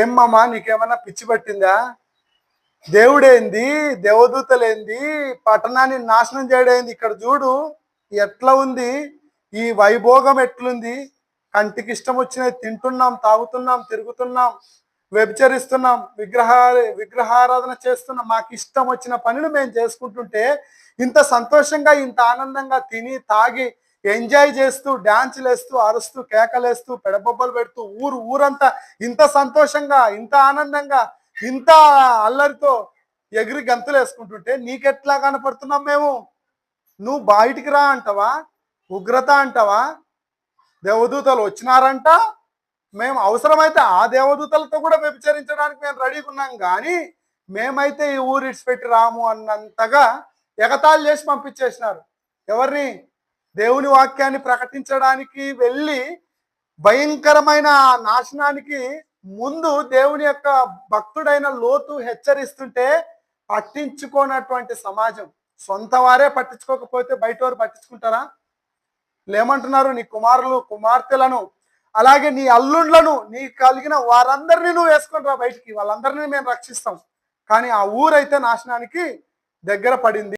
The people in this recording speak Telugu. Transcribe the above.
ఏం నీకేమన్నా పిచ్చి పట్టిందా? దేవుడేంది? దేవదూతలేంది? పట్టణాన్ని నాశనం చేయడేంది? ఇక్కడ చూడు ఎట్లా ఉంది? ఈ వైభోగం ఎట్లుంది? కంటికి ఇష్టం వచ్చినవి తింటున్నాం తాగుతున్నాం తిరుగుతున్నాం వ్యభిచరిస్తున్నాం విగ్రహ విగ్రహారాధన చేస్తున్నాం. మాకు ఇష్టం వచ్చిన పనులు మేము చేసుకుంటుంటే ఇంత సంతోషంగా ఇంత ఆనందంగా తిని తాగి ఎంజాయ్ చేస్తూ డాన్సులు వేస్తూ అరుస్తూ కేకలేస్తూ పెడబొబ్బలు పెడుతూ ఊరు ఊరంతా ఇంత సంతోషంగా ఇంత ఆనందంగా ఇంత అల్లరితో ఎగిరి గంతులు వేసుకుంటుంటే నీకెట్లా కనపడుతున్నాం మేము? నువ్వు బయటికి రా అంటావా? ఉగ్రత అంటావా? దేవదూతలు వచ్చినారంట? మేము అవసరమైతే ఆ దేవదూతలతో కూడా వ్యభిచరించడానికి మేము రెడీగా ఉన్నాం కానీ మేమైతే ఈ ఊరు ఇడిచిపెట్టి రాము అన్నంతగా ఎగతాళి చేసి పంపించేసినారు. ఎవరిని? దేవుని వాక్యాన్ని ప్రకటించడానికి వెళ్ళి భయంకరమైన నాశనానికి ముందు దేవుని యొక్క భక్తుడైన లోతు హెచ్చరిస్తుంటే పట్టించుకోనటువంటి సమాజం. సొంత వారే పట్టించుకోకపోతే బయట వారు పట్టించుకుంటారా? లేమంటున్నారు నీ కుమారులు కుమార్తెలను అలాగే నీ అల్లుండ్లను నీ కలిగిన వారందరినీ నువ్వు వేసుకొని రా బయటికి. వాళ్ళందరినీ మేము రక్షిస్తాం. కానీ ఆ ఊరైతే నాశనానికి దగ్గర పడింది.